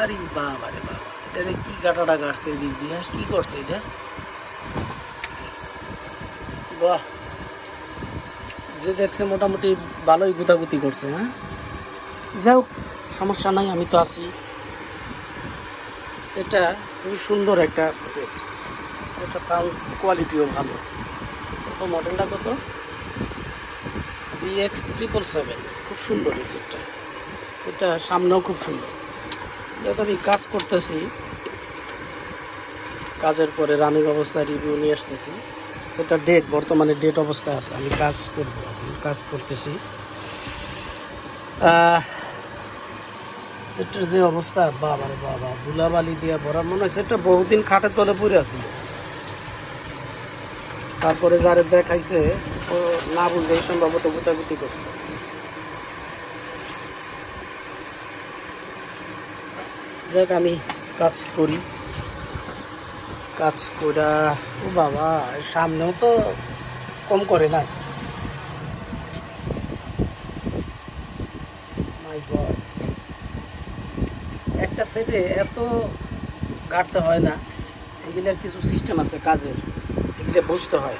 আরে বাবা রে বাবা এটা রে কি কাটাটা কাটছে এদিক দিয়ে? কি করছে এটা? বাহ। যে দেখছে মোটামুটি ভালোই গুতাগুতি করছে হ্যাঁ? যাই হোক, সমস্যা নাই, আমি তো আছি। সেটা খুবই সুন্দর একটা সেট সেটা সাউন্ড কোয়ালিটিও ভালো। কত মডেলটা কত? বিএক্স ট্রিপল সেভেন খুব সুন্দর এই সেটটা সেটা সামনেও খুব সুন্দর। যাক আমি কাজ করতেছি, কাজের পরে রানিং অবস্থায় রিভিউ নিয়ে আসতেছি। সেটা ডেট বর্তমানে ডেট অবস্থায় আছে। আমি কাজ করব কাজ করতেছি। সেটার যে অবস্থা বাবা রে বাবা, ধুলাবালি দিয়ে ভরা, মনে হয় সেটা বহুদিন খাটের তলে পড়ে আছে। তারপরে যারে দেখাইছে না বুঝে সম্ভবত গুতাগুতি করছে। যাক, আমি কাজ করি। কাজ করা ও বাবা, সামনেও তো কম করে না একটা সেটে এত ঘাটতে হয় না। এগুলোর কিছু সিস্টেম আছে কাজের, এগুলো বুঝতে হয়।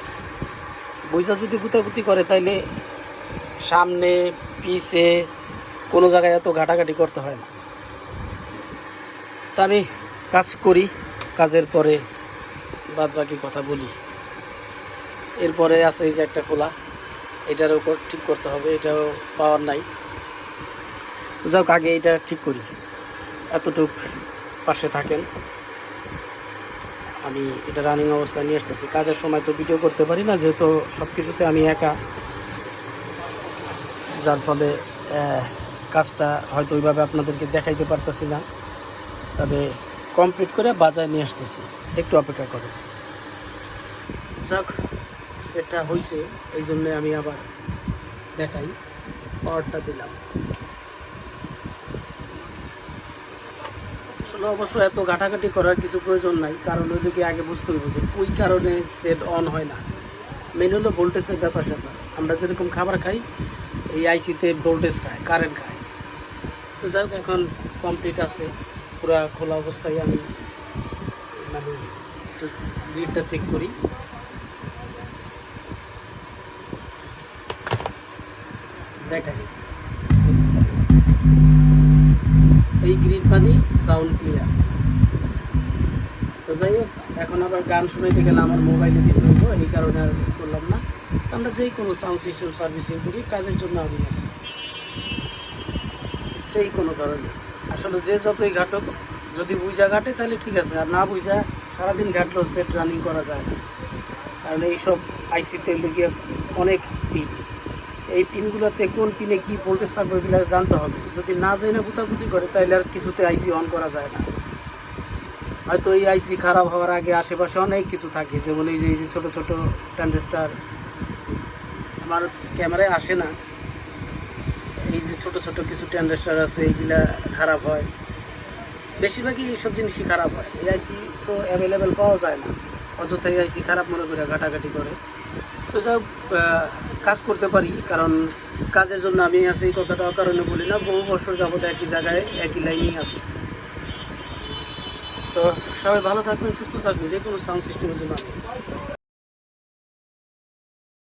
বুঝা যদি গুতাগুতি করে, তাইলে সামনে, পিছে কোনো জায়গায় এত ঘাটাঘাটি করতে হয় না। তা আমি কাজ করি, কাজের পরে বাদ বাকি কথা বলি। এরপরে আছে এই যে একটা খোলা, এটার উপর ঠিক করতে হবে, এটাও পাওয়ার নাই। তো যাক আগে এটা ঠিক করি। এতটুক পাশে থাকেন। আমি এটা রানিং অবস্থায় নিয়ে আসতেছি। কাজের সময় তো ভিডিও করতে পারি না, যেহেতু সব কিছুতে আমি একা। যার ফলে কাজটা হয়তো ওইভাবে আপনাদেরকে দেখাইতে পারতেছি না। তবে কমপ্লিট করে বাজায় নিয়ে আসতেছি। একটু অপেক্ষা করো। যাক, সেটা হয়েছে এই জন্যে আমি আবার দেখাই, পাওয়ারটা দিলাম। আসলে অবশ্য এত ঘাটাঘাটি করার কিছু প্রয়োজন নাই, কারণ ওইদিকে আগে বুঝতে হইব যে ওই কারণে সেট অন হয় না। মেন হলো ভোল্টেজের ব্যাপার স্যাপার। আমরা যেরকম খাবার খাই, এই আইসিতে ভোল্টেজ খায় কারেন্ট খায়। তো যাই এখন কমপ্লিট আছে। পুরা খোলা অবস্থায় আমি মানে গ্রিডটা চেক করি। দেখাই। এই গ্রিড পানি সাউন্ড ক্লিয়ার তো যাই হোক, এখন আবার গান শুনাইতে গেলে আমার মোবাইলে দিতে হইব, এই কারণে আর করলাম না। তো আমরা যেই কোনো সাউন্ড সিস্টেম সার্ভিসিং করি, কাজের জন্য আমি আছি। সেই কোনো ধরনের। আসলে যে যতই ঘাটক, যদি বুঝা ঘাটে তাহলে ঠিক আছে, আর না বুঝা সারাদিন ঘাটলেও সেট রানিং করা যায় না। কারণ এইসব আইসিতে লেগে অনেক পিন এই পিনগুলোতে কোন পিনে কি ভোল্টেজ থাকবে ওইগুলো জানতে হবে। যদি না যাই না গুতাগুতি করে তাহলে আর কিছুতে আইসি অন করা যায় না। হয়তো এই আইসি খারাপ হওয়ার আগে আশেপাশে অনেক কিছু থাকে, যেমন এই যে এই যে ছোটো ছোটো ট্রানজিস্টার আমার ক্যামেরায় আসে না। যে ছোট ছোট কিছু ট্রানজিস্টার আছে, এইগুলা খারাপ হয়। বেশিরভাগই এইসব জিনিসই খারাপ হয়। এই আইসি তো অ্যাভেলেবেল পাওয়া যায় না। অযথা এআইসি খারাপ মনে করে ঘাটাঘাটি করে। তো যাই কাজ করতে পারি, কারণ কাজের জন্য আমি আছি, এই কথাটা কারণে বলি না। বহু বছর যাবত একই জায়গায়, একই লাইনেই আছি। তো সবাই ভালো থাকবেন, সুস্থ থাকবেন যে কোনো সাউন্ড সিস্টেমের জন্য আমি।